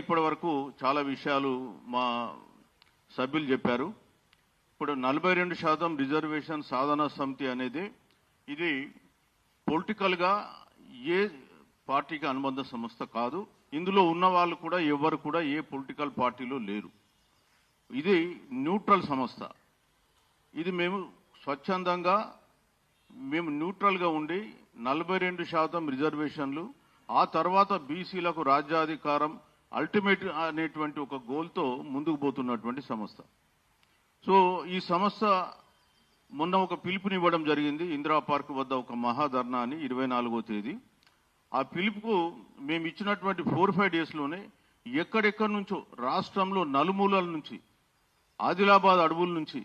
ఇప్పటి వరకు చాలా విషయాలు మా సభ్యులు చెప్పారు. ఇప్పుడు నలభై రెండు శాతం రిజర్వేషన్ సాధన సమితి అనేది ఇది పొలిటికల్గా ఏ పార్టీకి అనుబంధ సంస్థ కాదు. ఇందులో ఉన్న వాళ్ళు కూడా ఎవరు కూడా ఏ పొలిటికల్ పార్టీలో లేరు. ఇది న్యూట్రల్ సంస్థ. ఇది మేము స్వచ్ఛందంగా మేము న్యూట్రల్గా ఉండి నలభై రెండు శాతం రిజర్వేషన్లు ఆ తర్వాత బీసీలకు రాజ్యాధికారం అల్టిమేట్ అనేటువంటి ఒక గోల్తో ముందుకు పోతున్నటువంటి సంస్థ. సో ఈ సంస్థ మొన్న ఒక పిలుపునివ్వడం జరిగింది. ఇందిరా పార్క్ వద్ద ఒక మహాధర్నా అని ఇరవై నాలుగో తేదీ. ఆ పిలుపుకు మేము ఇచ్చినటువంటి ఫోర్ ఫైవ్ డేస్లోనే ఎక్కడెక్కడి నుంచో రాష్ట్రంలో నలుమూలల నుంచి ఆదిలాబాద్ అడవుల నుంచి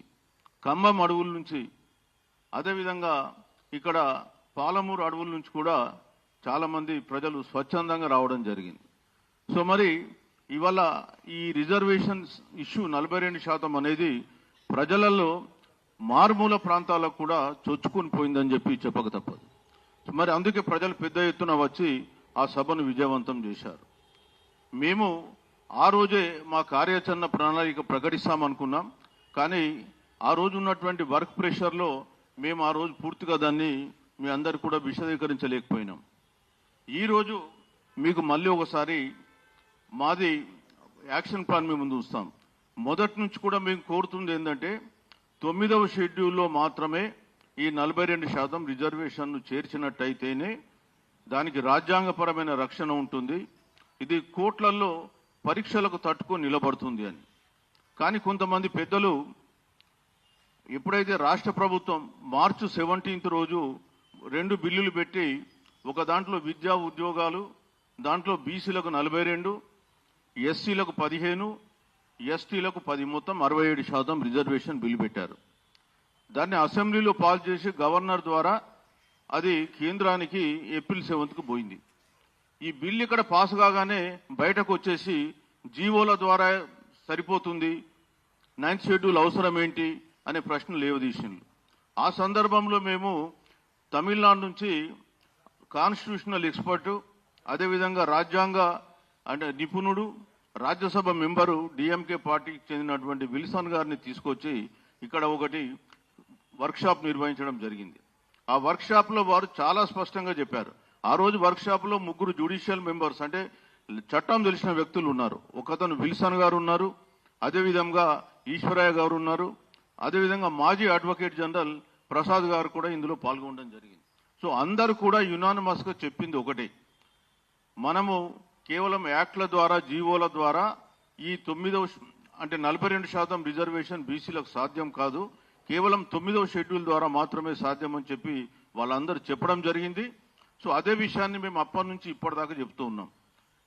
ఖమ్మం అడవుల నుంచి అదేవిధంగా ఇక్కడ పాలమూరు అడవుల నుంచి కూడా చాలామంది ప్రజలు స్వచ్ఛందంగా రావడం జరిగింది. సో మరి ఇవాళ ఈ రిజర్వేషన్స్ ఇష్యూ నలభై రెండు శాతం అనేది ప్రజలలో మారుమూల ప్రాంతాలకు కూడా చొచ్చుకొని పోయిందని చెప్పి చెప్పక తప్పదు. మరి అందుకే ప్రజలు పెద్ద ఎత్తున వచ్చి ఆ సభను విజయవంతం చేశారు. మేము ఆ రోజే మా కార్యాచరణ ప్రణాళిక ప్రకటిస్తామనుకున్నాం. కానీ ఆ రోజు ఉన్నటువంటి వర్క్ ప్రెషర్లో మేము ఆ రోజు పూర్తిగా దాన్ని మీ అందరు కూడా విశదీకరించలేకపోయినాం. ఈరోజు మీకు మళ్ళీ ఒకసారి మాది యాక్షన్ ప్లాన్ మేము ముందు ఉంచుతాం. మొదటి నుంచి కూడా మేము కోరుతుంది ఏంటంటే తొమ్మిదవ షెడ్యూల్లో మాత్రమే ఈ నలభై రెండు శాతం రిజర్వేషన్ను చేర్చినట్టయితేనే దానికి రాజ్యాంగపరమైన రక్షణ ఉంటుంది. ఇది కోట్లల్లో పరీక్షలకు తట్టుకొని నిలబడుతుంది అని. కానీ కొంతమంది పెద్దలు ఎప్పుడైతే రాష్ట్ర ప్రభుత్వం మార్చి సెవెంటీన్త్ రోజు రెండు బిల్లులు పెట్టి ఒక దాంట్లో విద్యా ఉద్యోగాలు దాంట్లో బీసీలకు నలభై రెండు ఎస్సీలకు పదిహేను ఎస్టీలకు పది మొత్తం అరవై ఏడు శాతం రిజర్వేషన్ బిల్లు పెట్టారు. దాన్ని అసెంబ్లీలో పాస్ చేసి గవర్నర్ ద్వారా అది కేంద్రానికి ఏప్రిల్ సెవెంత్కు పోయింది. ఈ బిల్లు ఇక్కడ పాస్ కాగానే బయటకు వచ్చేసి జీవోల ద్వారా సరిపోతుంది నైన్త్ షెడ్యూల్ అవసరం ఏంటి అనే ప్రశ్న లేవదీసిండ్రు. ఆ సందర్భంలో మేము తమిళనాడు నుంచి కాన్స్టిట్యూషనల్ ఎక్స్పర్ట్ అదేవిధంగా రాజ్యాంగ అంటే నిపుణుడు రాజ్యసభ మెంబరు డిఎంకే పార్టీకి చెందినటువంటి విల్సన్ గారిని తీసుకొచ్చి ఇక్కడ ఒకటి వర్క్షాప్ నిర్వహించడం జరిగింది. ఆ వర్క్షాప్లో వారు చాలా స్పష్టంగా చెప్పారు. ఆ రోజు వర్క్షాప్లో ముగ్గురు జ్యుడిషియల్ మెంబర్స్ అంటే చట్టం తెలిసిన వ్యక్తులు ఉన్నారు. ఒకతను విల్సన్ గారు ఉన్నారు అదేవిధంగా ఈశ్వరయ్య గారు ఉన్నారు అదేవిధంగా మాజీ అడ్వకేట్ జనరల్ ప్రసాద్ గారు కూడా ఇందులో పాల్గొనడం జరిగింది. సో అందరు కూడా యునానమస్గా చెప్పింది ఒకటే. మనము కేవలం యాక్ట్ల ద్వారా జీవోల ద్వారా ఈ తొమ్మిదవ అంటే నలభై రెండు శాతం రిజర్వేషన్ బీసీలకు సాధ్యం కాదు. కేవలం తొమ్మిదవ షెడ్యూల్ ద్వారా మాత్రమే సాధ్యం అని చెప్పి వాళ్ళందరూ చెప్పడం జరిగింది. సో అదే విషయాన్ని మేము అప్పటి నుంచి ఇప్పటిదాకా చెప్తూ ఉన్నాం.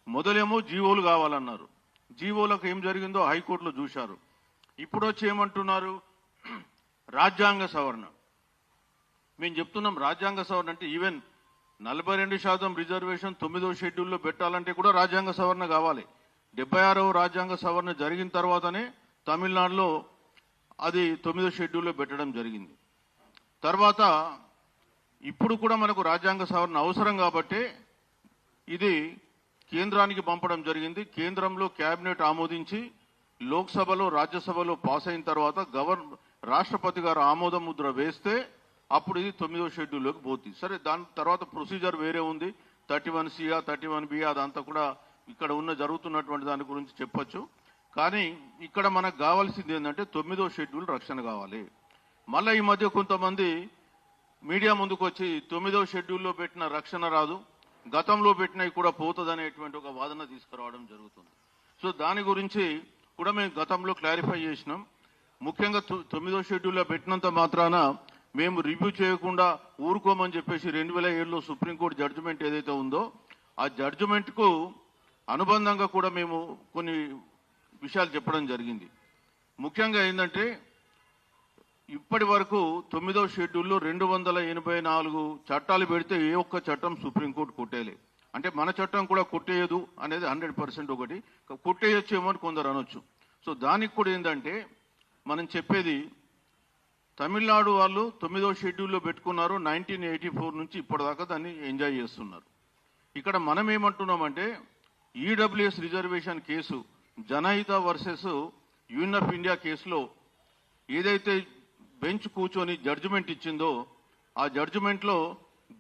మొదలేమో జీవోలు కావాలన్నారు. జీవోలకు ఏం జరిగిందో హైకోర్టులో చూశారు. ఇప్పుడు వచ్చి ఏమంటున్నారు? రాజ్యాంగ సవరణ. మేము చెప్తున్నాం రాజ్యాంగ సవరణ అంటే ఈవెన్ నలభై రెండు శాతం రిజర్వేషన్ తొమ్మిదో షెడ్యూల్లో పెట్టాలంటే కూడా రాజ్యాంగ సవరణ కావాలి. డెబ్బై ఆరవ రాజ్యాంగ సవరణ జరిగిన తర్వాతనే తమిళనాడులో అది తొమ్మిదో షెడ్యూల్లో పెట్టడం జరిగింది. తర్వాత ఇప్పుడు కూడా మనకు రాజ్యాంగ సవరణ అవసరం కాబట్టి ఇది కేంద్రానికి పంపడం జరిగింది. కేంద్రంలో కేబినెట్ ఆమోదించి లోక్సభలో రాజ్యసభలో పాస్ అయిన తర్వాత గవర్న రాష్ట్రపతి గారు ఆమోద ముద్ర వేస్తే అప్పుడు ఇది తొమ్మిదో షెడ్యూల్లోకి పోతుంది. సరే దాని తర్వాత ప్రొసీజర్ వేరే ఉంది. Thirty one C thirty one B అదంతా కూడా ఇక్కడ ఉన్న జరుగుతున్నటువంటి దాని గురించి చెప్పొచ్చు. కానీ ఇక్కడ మనకు కావాల్సింది ఏంటంటే తొమ్మిదో షెడ్యూల్ రక్షణ కావాలి. మళ్ళీ ఈ మధ్య కొంతమంది మీడియా ముందుకు వచ్చి తొమ్మిదో షెడ్యూల్లో పెట్టిన రక్షణ రాదు. గతంలో పెట్టినవి కూడా పోతుందనేటువంటి ఒక వాదన తీసుకురావడం జరుగుతుంది. సో దాని గురించి కూడా మేము గతంలో క్లారిఫై చేసినాం. ముఖ్యంగా తొ- తొమ్మిదో షెడ్యూల్లో పెట్టినంత మాత్రాన మేము రివ్యూ చేయకుండా ఊరుకోమని చెప్పేసి రెండు వేల ఏడులో సుప్రీంకోర్టు జడ్జిమెంట్ ఏదైతే ఉందో ఆ జడ్జిమెంట్కు అనుబంధంగా కూడా మేము కొన్ని విషయాలు చెప్పడం జరిగింది. ముఖ్యంగా ఏంటంటే ఇప్పటి వరకు తొమ్మిదవ షెడ్యూల్లో రెండు వందల ఎనభై నాలుగు చట్టాలు పెడితే ఏ ఒక్క చట్టం సుప్రీంకోర్టు కొట్టేయలే అంటే మన చట్టం కూడా కొట్టేయదు అనేది హండ్రెడ్ పర్సెంట్ ఒకటి. కొట్టేయొచ్చేమో అని కొందరు అనొచ్చు. సో దానికి కూడా ఏంటంటే మనం చెప్పేది తమిళనాడు వాళ్ళు తొమ్మిదవ షెడ్యూల్లో పెట్టుకున్నారు నైన్టీన్ ఎయిటీ ఫోర్ నుంచి ఇప్పటిదాకా దాన్ని ఎంజాయ్ చేస్తున్నారు. ఇక్కడ మనం ఏమంటున్నామంటే EWS reservation case Janhit versus Union of India కేసులో ఏదైతే బెంచ్ కూర్చొని జడ్జిమెంట్ ఇచ్చిందో ఆ జడ్జిమెంట్లో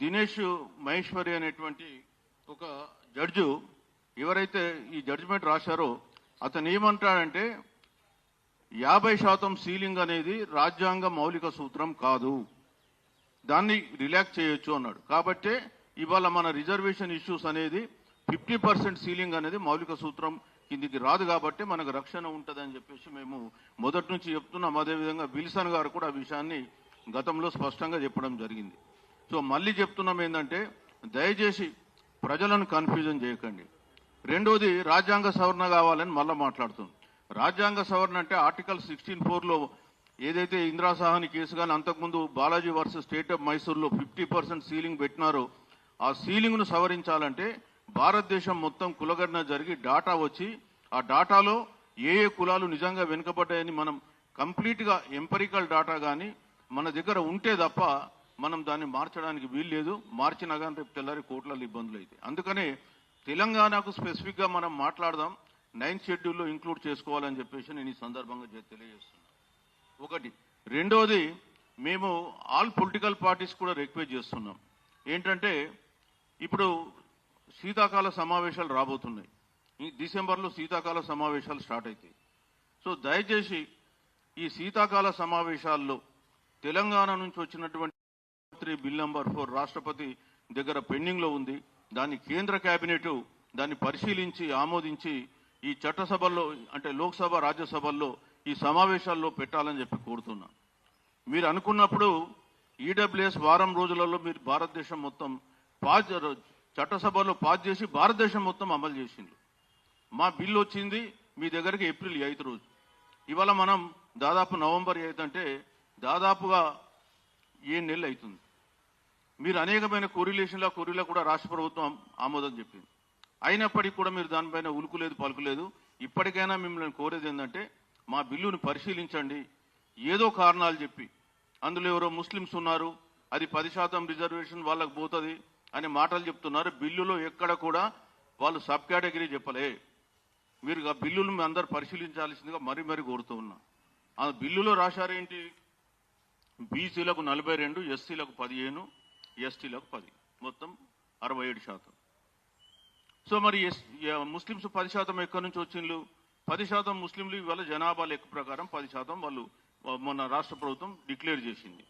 దినేష్ మహేశ్వరి అనేటువంటి ఒక జడ్జు ఎవరైతే ఈ జడ్జిమెంట్ రాశారో అతను ఏమంటాడంటే యాభై శాతం సీలింగ్ అనేది రాజ్యాంగ మౌలిక సూత్రం కాదు. దాన్ని రిలాక్స్ చేయొచ్చు అన్నాడు. కాబట్టే ఇవాళ మన రిజర్వేషన్ ఇష్యూస్ అనేది ఫిఫ్టీ పర్సెంట్ సీలింగ్ అనేది మౌలిక సూత్రం కిందికి రాదు కాబట్టి మనకు రక్షణ ఉంటుందని చెప్పేసి మేము మొదటి నుంచి చెప్తున్నాం. అదేవిధంగా విల్సన్ గారు కూడా ఆ విషయాన్ని గతంలో స్పష్టంగా చెప్పడం జరిగింది. సో మళ్ళీ చెప్తున్నాం ఏంటంటే దయచేసి ప్రజలను కన్ఫ్యూజన్ చేయకండి. రెండోది రాజ్యాంగ సవరణ కావాలని మళ్ళీ మాట్లాడుతుంది. రాజ్యాంగ సవరణ అంటే ఆర్టికల్ సిక్స్టీన్ ఫోర్లో ఏదైతే ఇందిరా సాహని కేసు కానీ అంతకుముందు బాలాజీ వర్సెస్ స్టేట్ ఆఫ్ మైసూర్లో ఫిఫ్టీ పర్సెంట్ సీలింగ్ పెట్టినారో. ఆ సీలింగ్ను సవరించాలంటే భారతదేశం మొత్తం కులగణన జరిగి డాటా వచ్చి ఆ డాటాలో ఏ ఏ కులాలు నిజంగా వెనుకబడ్డాయని మనం కంప్లీట్గా ఎంపరికల్ డాటా కానీ మన దగ్గర ఉంటే తప్ప మనం దాన్ని మార్చడానికి వీల్లేదు. మార్చినా కానీ రేపు తెల్లారి కోట్లలో ఇబ్బందులు అయితే అందుకనే తెలంగాణకు స్పెసిఫిక్గా మనం మాట్లాడదాం. నైన్త్ షెడ్యూల్లో ఇంక్లూడ్ చేసుకోవాలని చెప్పేసి నేను ఈ సందర్భంగా తెలియజేస్తున్నా. తెలియజేస్తున్నాను ఒకటి. రెండవది మేము ఆల్ పొలిటికల్ పార్టీస్ కూడా రిక్వెస్ట్ చేస్తున్నాం. ఏంటంటే ఇప్పుడు శీతాకాల సమావేశాలు రాబోతున్నాయి. ఈ డిసెంబర్లో శీతాకాల సమావేశాలు స్టార్ట్ అవుతాయి సో దయచేసి ఈ శీతాకాల సమావేశాల్లో తెలంగాణ నుంచి వచ్చినటువంటి త్రీ బిల్ నెంబర్ ఫోర్ రాష్ట్రపతి దగ్గర పెండింగ్లో ఉంది. దాన్ని కేంద్ర కేబినెట్ దాన్ని పరిశీలించి ఆమోదించి ఈ చట్టసభల్లో అంటే లోక్సభ రాజ్యసభల్లో ఈ సమావేశాల్లో పెట్టాలని చెప్పి కోరుతున్నా. మీరు అనుకున్నప్పుడు ఈడబ్ల్యూఎస్ వారం రోజులలో మీరు భారతదేశం మొత్తం పాస్ చట్టసభలో పాస్ చేసి భారతదేశం మొత్తం అమలు చేసింది మా బిల్లు వచ్చింది మీ దగ్గరికి ఏప్రిల్ ఎయిత్ రోజు. ఇవాళ మనం దాదాపు నవంబర్ ఎయిత్ అంటే దాదాపుగా ఏడు నెలలు అవుతుంది. మీరు అనేకమైన కొరిలేషన్ల కొరిలో కూడా రాష్ట్ర ప్రభుత్వం ఆమోదం చెప్పింది. అయినప్పటికీ కూడా మీరు దానిపైన ఉలుకులేదు పలుకులేదు. ఇప్పటికైనా మిమ్మల్ని కోరేది ఏంటంటే మా బిల్లును పరిశీలించండి. ఏదో కారణాలు చెప్పి. అందులో ఎవరో ముస్లిమ్స్ ఉన్నారు అది పది శాతం రిజర్వేషన్ వాళ్ళకి పోతుంది అనే మాటలు చెప్తున్నారు. బిల్లులో ఎక్కడ కూడా వాళ్ళు సబ్ కేటగిరీ చెప్పలే. మీరు ఆ బిల్లును మీ అందరు పరిశీలించాల్సిందిగా మరీ మరీ కోరుతూ ఉన్నా. ఆ బిల్లులో రాశారేంటి బీసీలకు నలభై రెండు ఎస్సీలకు పదిహేను ఎస్టీలకు పది. మొత్తం అరవై ఏడు శాతం. సో మరి ఎస్ ముస్లిమ్స్ పది శాతం ఎక్కడి నుంచి వచ్చిండ్రు పది శాతం ముస్లింలు ఇవాళ జనాభా లెక్క ప్రకారం పది శాతం వాళ్ళు మొన్న రాష్ట్ర ప్రభుత్వం డిక్లేర్ చేసింది.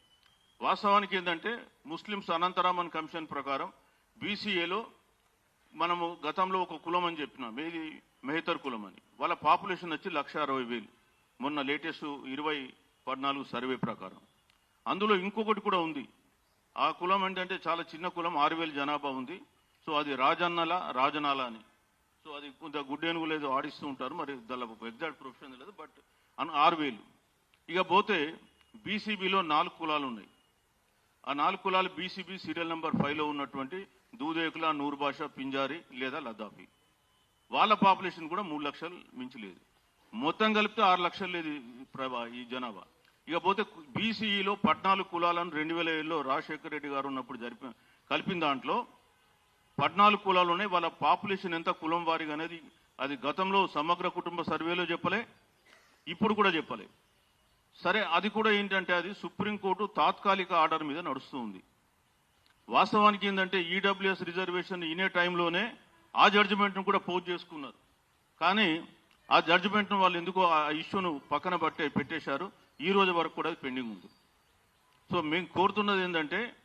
వాస్తవానికి ఏంటంటే ముస్లిమ్స్ అనంతరామన్ కమిషన్ ప్రకారం బీసీఏలో మనము గతంలో ఒక కులం అని చెప్పినాం. ఏది? మెహతర్ కులం అని. వాళ్ళ పాపులేషన్ వచ్చి లక్ష అరవై వేలు. మొన్న లేటెస్ట్ ఇరవై పద్నాలుగు సర్వే ప్రకారం. అందులో ఇంకొకటి కూడా ఉంది. ఆ కులం ఏంటంటే చాలా చిన్న కులం ఆరు వేలు జనాభా ఉంది. సో అది రాజన్నల రాజనాల అని. సో అది కొంత గుడ్డేనుగు లేదు ఆడిస్తూ ఉంటారు మరి దాని ఎగ్జాక్ట్ ప్రొఫెషన్ లేదు బట్ అన్ ఆరు వేలు. ఇక పోతే బీసీబీలో నాలుగు కులాలు ఉన్నాయి. ఆ నాలుగు కులాలు బీసీబీ సీరియల్ నెంబర్ ఫైవ్లో ఉన్నటువంటి దూదేకుల నూరు భాష పింజారి లేదా లద్దాఫీ వాళ్ళ పాపులేషన్ కూడా మూడు లక్షలు మించలేదు మొత్తం కలిపితే ఆరు లక్షలు లేదు ప్రభా ఈ జనాభా. ఇక పోతే బీసీఈలో పద్నాలుగు కులాలను రెండు వేల ఏడులో రాజశేఖర రెడ్డి గారు ఉన్నప్పుడు జరిపి కలిపిన దాంట్లో పద్నాలుగు కులాలు ఉన్నాయి. వాళ్ళ పాపులేషన్ ఎంత కులం వారిగా అనేది అది గతంలో సమగ్ర కుటుంబ సర్వేలో చెప్పలే ఇప్పుడు కూడా చెప్పలే. సరే అది కూడా ఏంటంటే అది సుప్రీంకోర్టు తాత్కాలిక ఆర్డర్ మీద నడుస్తూ ఉంది. వాస్తవానికి ఏంటంటే ఈడబ్ల్యూఎస్ రిజర్వేషన్ ఇనే టైంలోనే ఆ జడ్జిమెంట్ను కూడా పోజ్ చేసుకున్నారు. కానీ ఆ జడ్జిమెంట్ను వాళ్ళు ఎందుకో ఆ ఇష్యూను పక్కన పట్టే పెట్టేశారు. ఈ రోజు వరకు కూడా అది పెండింగ్ ఉంది. సో మేము కోరుతున్నది ఏంటంటే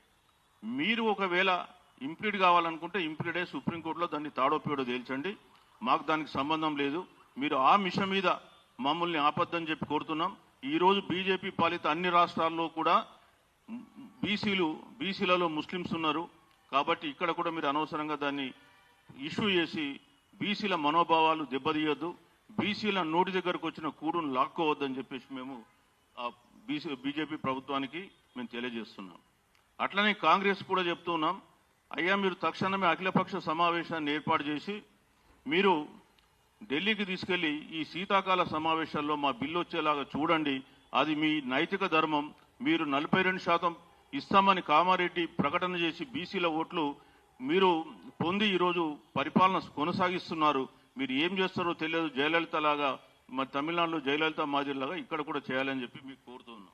మీరు ఒకవేళ ఇంప్లీడ్ కావాలనుకుంటే ఇంప్లీడే సుప్రీంకోర్టులో దాన్ని తాడోపేడో తేల్చండి. మాకు దానికి సంబంధం లేదు. మీరు ఆ మిషన్ మీద మమ్మల్ని ఆపద్దని చెప్పి కోరుతున్నాం. ఈరోజు బీజేపీ పాలిత అన్ని రాష్ట్రాల్లో కూడా బీసీలు బీసీలలో ముస్లిమ్స్ ఉన్నారు. కాబట్టి ఇక్కడ కూడా మీరు అనవసరంగా దాన్ని ఇష్యూ చేసి బీసీల మనోభావాలు దెబ్బతీయొద్దు. బీసీల నోటి దగ్గరకు వచ్చిన కూడును లాక్కోవద్దని చెప్పేసి మేము ఆ బీసీ బీజేపీ ప్రభుత్వానికి మేము తెలియజేస్తున్నాం. అట్లనే కాంగ్రెస్ కూడా చెప్తున్నాం. అయ్యా మీరు తక్షణమే అఖిలపక్ష సమావేశాన్ని ఏర్పాటు చేసి మీరు ఢిల్లీకి తీసుకెళ్ళి ఈ శీతాకాల సమావేశాల్లో మా బిల్లు వచ్చేలాగా చూడండి. అది మీ నైతిక ధర్మం. మీరు నలభై రెండు శాతం ఇస్తామని కామారెడ్డి ప్రకటన చేసి బీసీల ఓట్లు మీరు పొంది ఈరోజు పరిపాలన కొనసాగిస్తున్నారు. మీరు ఏం చేస్తారో తెలియదు. జయలలిత లాగా మరి తమిళనాడులో జయలలిత మాదిరిలాగా ఇక్కడ కూడా చేయాలని చెప్పి మీకు కోరుతున్నాం.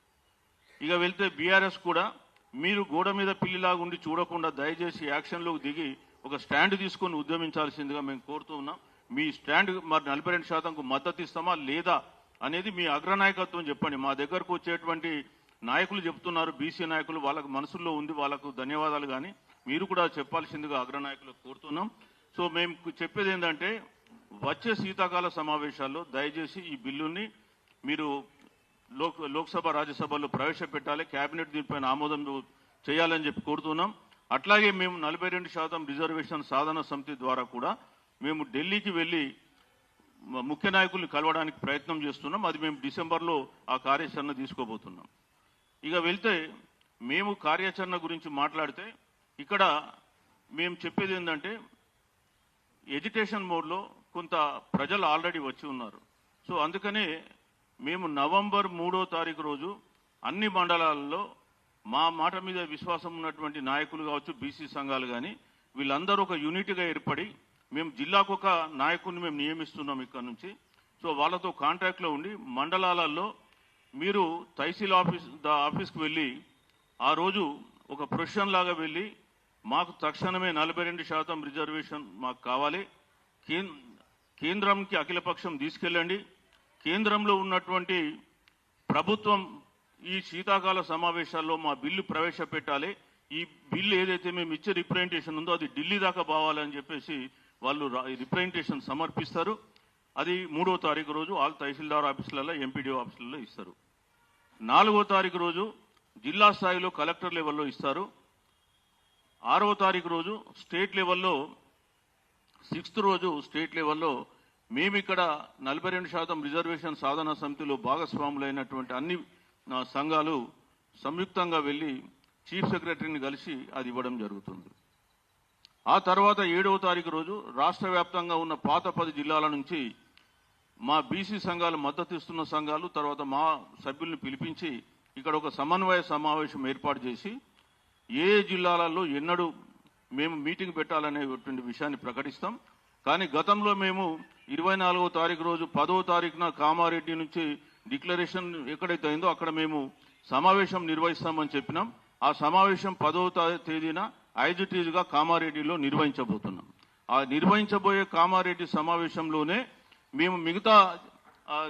ఇక వెళ్తే బీఆర్ఎస్ కూడా మీరు గోడ మీద పిల్లిలాగా ఉండి చూడకుండా దయచేసి యాక్షన్లోకి దిగి ఒక స్టాండ్ తీసుకొని ఉద్యమించాల్సిందిగా మేము కోరుతూ ఉన్నాం. మీ స్టాండ్ మరి నలభై రెండు శాతంకు మద్దతు ఇస్తామా లేదా అనేది మీ అగ్రనాయకత్వం చెప్పండి. మా దగ్గరకు వచ్చేటువంటి నాయకులు చెప్తున్నారు బీసీ నాయకులు వాళ్ళకు మనసుల్లో ఉంది వాళ్ళకు ధన్యవాదాలు కానీ మీరు కూడా చెప్పాల్సిందిగా అగ్రనాయకులకు కోరుతున్నాం. సో మేము చెప్పేది ఏంటంటే వచ్చే శీతాకాల సమావేశాల్లో దయచేసి ఈ బిల్లుని మీరు లోక్ లోక్సభ రాజ్యసభలో ప్రవేశపెట్టాలి. కేబినెట్ దీనిపైన ఆమోదం చేయాలని చెప్పి కోరుతున్నాం. అట్లాగే మేము నలభై రెండు శాతం రిజర్వేషన్ సాధన సమితి ద్వారా కూడా మేము ఢిల్లీకి వెళ్ళి ముఖ్య నాయకుల్ని కలవడానికి ప్రయత్నం చేస్తున్నాం. అది మేము డిసెంబర్లో ఆ కార్యాచరణ తీసుకోబోతున్నాం. ఇక వెళ్తే మేము కార్యాచరణ గురించి మాట్లాడితే ఇక్కడ మేము చెప్పేది ఏంటంటే ఎడ్యుకేషన్ మోడ్లో కొంత ప్రజలు ఆల్రెడీ వచ్చి ఉన్నారు. సో అందుకనే మేము నవంబర్ మూడో తారీఖు రోజు అన్ని మండలాల్లో మా మాట మీద విశ్వాసం ఉన్నటువంటి నాయకులు కావచ్చు బీసీ సంఘాలు కానీ వీళ్ళందరూ ఒక యూనిట్గా ఏర్పడి మేము జిల్లాకు ఒక నాయకుడిని మేము నియమిస్తున్నాం ఇక్కడ నుంచి. సో వాళ్ళతో కాంటాక్ట్లో ఉండి మండలాలలో మీరు తహసీల్ ఆఫీస్ ద ఆఫీస్కి వెళ్ళి ఆ రోజు ఒక ప్రొఫెషన్ లాగా వెళ్ళి మాకు తక్షణమే నలభై రెండు శాతం రిజర్వేషన్ మాకు కావాలి. కేంద్రంకి అఖిలపక్షం తీసుకెళ్ళండి. కేంద్రంలో ఉన్నటువంటి ప్రభుత్వం ఈ శీతాకాల సమావేశాల్లో మా బిల్లు ప్రవేశపెట్టాలి. ఈ బిల్లు ఏదైతే మేము ఇచ్చే రిప్రజెంటేషన్ ఉందో అది ఢిల్లీ దాకా పోవాలని చెప్పేసి వాళ్ళు రిప్రజెంటేషన్ సమర్పిస్తారు. అది మూడో తారీఖు రోజు ఆల్ తహసీల్దార్ ఆఫీసులలో ఎంపీడీఓ ఆఫీసులలో ఇస్తారు. నాలుగో తారీఖు రోజు జిల్లా స్థాయిలో కలెక్టర్ లెవెల్లో ఇస్తారు. ఆరవ తారీఖు రోజు స్టేట్ లెవెల్లో సిక్స్త్ రోజు స్టేట్ లెవెల్లో మేమిక్కడ నలభై రెండు శాతం రిజర్వేషన్ సాధన సమితిలో భాగస్వాములైనటువంటి అన్ని సంఘాలు సంయుక్తంగా వెళ్ళి చీఫ్ సెక్రటరీని కలిసి అది ఇవ్వడం జరుగుతుంది. ఆ తర్వాత ఏడవ తారీఖు రోజు రాష్ట్ర వ్యాప్తంగా ఉన్న పాత పది జిల్లాల నుంచి మా బీసీ సంఘాలు మద్దతు ఇస్తున్న సంఘాలు తర్వాత మా సభ్యుల్ని పిలిపించి ఇక్కడ ఒక సమన్వయ సమావేశం ఏర్పాటు చేసి ఏ ఏ జిల్లాలలో ఎన్నడూ మేము మీటింగ్ పెట్టాలనేటువంటి విషయాన్ని ప్రకటిస్తాం. కానీ గతంలో మేము ఇరవై నాలుగో తారీఖు రోజు పదో తారీఖున కామారెడ్డి నుంచి డిక్లరేషన్ ఎక్కడైతే అయిందో అక్కడ మేము సమావేశం నిర్వహిస్తామని చెప్పినాం. ఆ సమావేశం పదో తా- తేదీన ఐజిటీగా కామారెడ్డిలో నిర్వహించబోతున్నాం. ఆ నిర్వహించబోయే కామారెడ్డి సమావేశంలోనే మేము మిగతా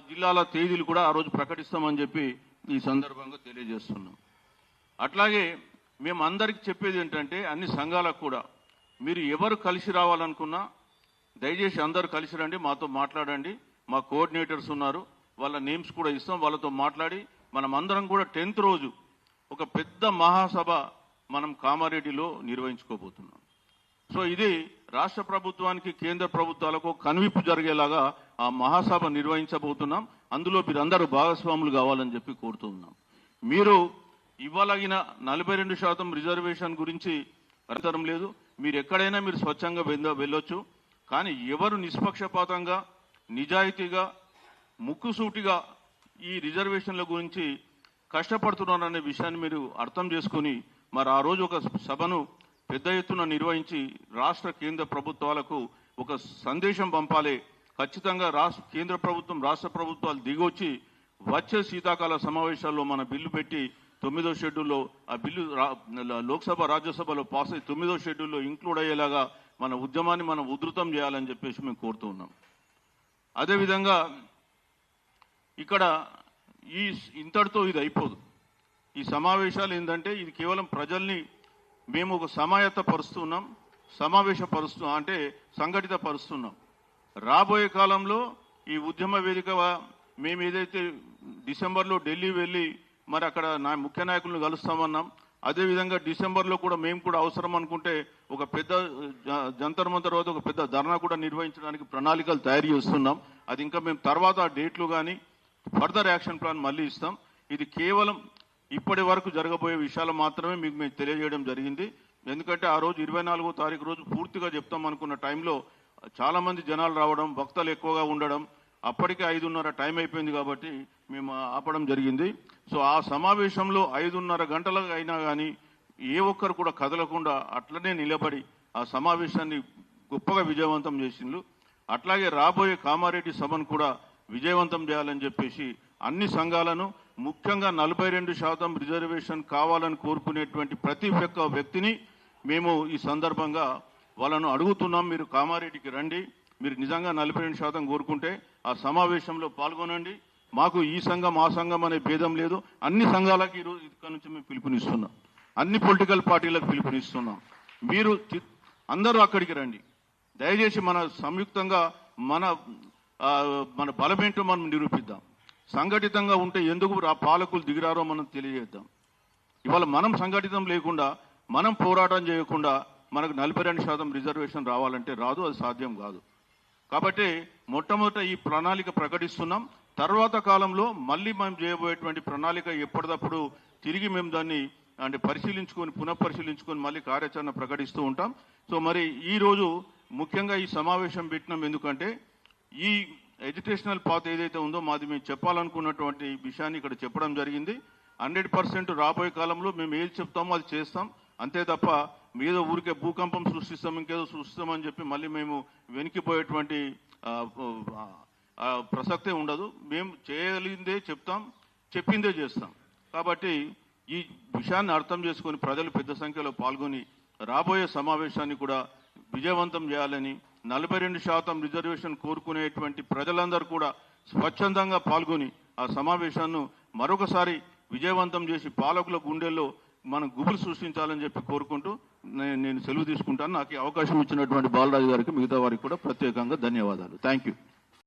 జిల్లాల తేదీలు కూడా ఆ రోజు ప్రకటిస్తామని చెప్పి ఈ సందర్భంగా తెలియజేస్తున్నాం. అట్లాగే మేము అందరికి చెప్పేది ఏంటంటే అన్ని సంఘాలకు కూడా మీరు ఎవరు కలిసి రావాలనుకున్నా దయచేసి అందరూ కలిసి రండి మాతో మాట్లాడండి. మా కోఆర్డినేటర్స్ ఉన్నారు వాళ్ళ నేమ్స్ కూడా ఇస్తాం వాళ్ళతో మాట్లాడి. మనం అందరం కూడా టెన్త్ రోజు ఒక పెద్ద మహాసభ మనం కామారెడ్డిలో నిర్వహించుకోబోతున్నాం. సో ఇది రాష్ట్ర ప్రభుత్వానికి కేంద్ర ప్రభుత్వాలకు కనువిప్పు జరిగేలాగా ఆ మహాసభ నిర్వహించబోతున్నాం. అందులో మీరందరూ భాగస్వాములు కావాలని చెప్పి కోరుతున్నాం. మీరు ఇవ్వలగిన నలభై రెండు శాతం రిజర్వేషన్ గురించి అర్థం లేదు. మీరు ఎక్కడైనా మీరు స్వచ్ఛంగా వెళ్ళొచ్చు. కానీ ఎవరు నిష్పక్షపాతంగా నిజాయితీగా ముక్కుసూటిగా ఈ రిజర్వేషన్ల గురించి కష్టపడుతున్నారనే విషయాన్ని మీరు అర్థం చేసుకుని మరి ఆ రోజు ఒక సభను పెద్ద ఎత్తున నిర్వహించి రాష్ట్ర కేంద్ర ప్రభుత్వాలకు ఒక సందేశం పంపాలి. ఖచ్చితంగా రాష్ట్ర కేంద్ర ప్రభుత్వం రాష్ట్ర ప్రభుత్వాలు దిగొచ్చి వచ్చే శీతాకాల సమావేశాల్లో మన బిల్లు పెట్టి తొమ్మిదో షెడ్యూల్లో ఆ బిల్లు లోక్సభ రాజ్యసభలో పాస్ అయ్యి తొమ్మిదో షెడ్యూల్లో ఇంక్లూడ్ అయ్యేలాగా మన ఉద్యమాన్ని మనం ఉధృతం చేయాలని చెప్పేసి మేము కోరుతూ ఉన్నాం. అదేవిధంగా ఇక్కడ ఈ ఇంతటితో ఇది అయిపోదు. ఈ సమావేశాలు ఏంటంటే ఇది కేవలం ప్రజల్ని మేము ఒక సమాయత్త పరుస్తున్నాం సమావేశపరుస్తూ అంటే సంఘటిత పరుస్తున్నాం రాబోయే కాలంలో ఈ ఉద్యమ వేదిక మేము ఏదైతే డిసెంబర్లో ఢిల్లీ వెళ్ళి మరి అక్కడ నా ముఖ్య నాయకులను కలుస్తామన్నాం అదేవిధంగా డిసెంబర్లో కూడా మేము కూడా అవసరం అనుకుంటే ఒక పెద్ద జ- జంతర్ మంతర్ వద్ద ఒక పెద్ద ధర్నా కూడా నిర్వహించడానికి ప్రణాళికలు తయారు చేస్తున్నాం. అది ఇంకా మేము తర్వాత ఆ డేట్లు కానీ ఫర్దర్ యాక్షన్ ప్లాన్ మళ్ళీ ఇస్తాం. ఇది కేవలం ఇప్పటి వరకు జరగబోయే విషయాలు మాత్రమే మీకు మేము తెలియజేయడం జరిగింది. ఎందుకంటే ఆ రోజు ఇరవై నాలుగో తారీఖు రోజు పూర్తిగా చెప్తాం అనుకున్న టైంలో చాలా మంది జనాలు రావడం భక్తులు ఎక్కువగా ఉండడం అప్పటికే ఐదున్నర టైం అయిపోయింది కాబట్టి మేము ఆపడం జరిగింది. సో ఆ సమావేశంలో ఐదున్నర గంటలకు అయినా కానీ ఏ ఒక్కరు కూడా కదలకుండా అట్లనే నిలబడి ఆ సమావేశాన్ని గొప్పగా విజయవంతం చేసిండ్రు. అట్లాగే రాబోయే కామారెడ్డి సభను కూడా విజయవంతం చేయాలని చెప్పేసి అన్ని సంఘాలను ముఖ్యంగా నలభై రెండు శాతం రిజర్వేషన్ కావాలని కోరుకునేటువంటి ప్రతి ఒక్క వ్యక్తిని మేము ఈ సందర్భంగా వాళ్ళను అడుగుతున్నాం. మీరు కామారెడ్డికి రండి. మీరు నిజంగా నలభై రెండు శాతం కోరుకుంటే ఆ సమావేశంలో పాల్గొనండి. మాకు ఈ సంఘం ఆ సంఘం అనే భేదం లేదు. అన్ని సంఘాలకి ఈరోజు ఇక్కడ నుంచి మేము పిలుపునిస్తున్నాం. అన్ని పొలిటికల్ పార్టీలకు పిలుపునిస్తున్నాం. మీరు అందరూ అక్కడికి రండి. దయచేసి మన సంయుక్తంగా మన మన బలమేంటో మనం నిరూపిద్దాం. సంఘటితంగా ఉంటే ఎందుకు ఆ పాలకులు దిగిరారో మనం తెలియజేద్దాం. ఇవాళ మనం సంఘటితం లేకుండా మనం పోరాటం చేయకుండా మనకు నలభై రెండు శాతం రిజర్వేషన్ రావాలంటే రాదు అది సాధ్యం కాదు. కాబట్టి మొట్టమొదట ఈ ప్రణాళిక ప్రకటిస్తున్నాం. తర్వాత కాలంలో మళ్ళీ మేము చేయబోయేటువంటి ప్రణాళిక ఎప్పటికప్పుడు తిరిగి మేము దాన్ని అంటే పరిశీలించుకొని పునఃపరిశీలించుకొని మళ్ళీ కార్యాచరణ ప్రకటిస్తూ ఉంటాం. సో మరి ఈరోజు ముఖ్యంగా ఈ సమావేశం పెట్టినాం ఎందుకంటే ఈ ఎడ్యుకేషనల్ పాత్ ఏదైతే ఉందో మాది మేము చెప్పాలనుకున్నటువంటి విషయాన్ని ఇక్కడ చెప్పడం జరిగింది. హండ్రెడ్ పర్సెంట్ రాబోయే కాలంలో మేము ఏది చెప్తామో అది చేస్తాం. అంతే తప్ప మీద ఊరికే భూకంపం సృష్టిస్తాం ఇంకేదో సృష్టిస్తామని చెప్పి మళ్ళీ మేము వెనికిపోయేటువంటి ప్రసక్తే ఉండదు. మేము చేయగలిగిందే చెప్తాం చెప్పిందే చేస్తాం. కాబట్టి ఈ విషయాన్ని అర్థం చేసుకొని ప్రజలు పెద్ద సంఖ్యలో పాల్గొని రాబోయే సమావేశాన్ని కూడా విజయవంతం చేయాలని నలభై రెండు శాతం రిజర్వేషన్ కోరుకునేటువంటి ప్రజలందరూ కూడా స్వచ్ఛందంగా పాల్గొని ఆ సమావేశాన్ని మరొకసారి విజయవంతం చేసి పాలకుల గుండెల్లో మనం గుబులు సృష్టించాలని చెప్పి కోరుకుంటూ నేను సెలవు తీసుకుంటాను. నాకు అవకాశం ఇచ్చినటువంటి బాలరాజు గారికి మిగతా వారికి కూడా ప్రత్యేకంగా ధన్యవాదాలు. Thank you.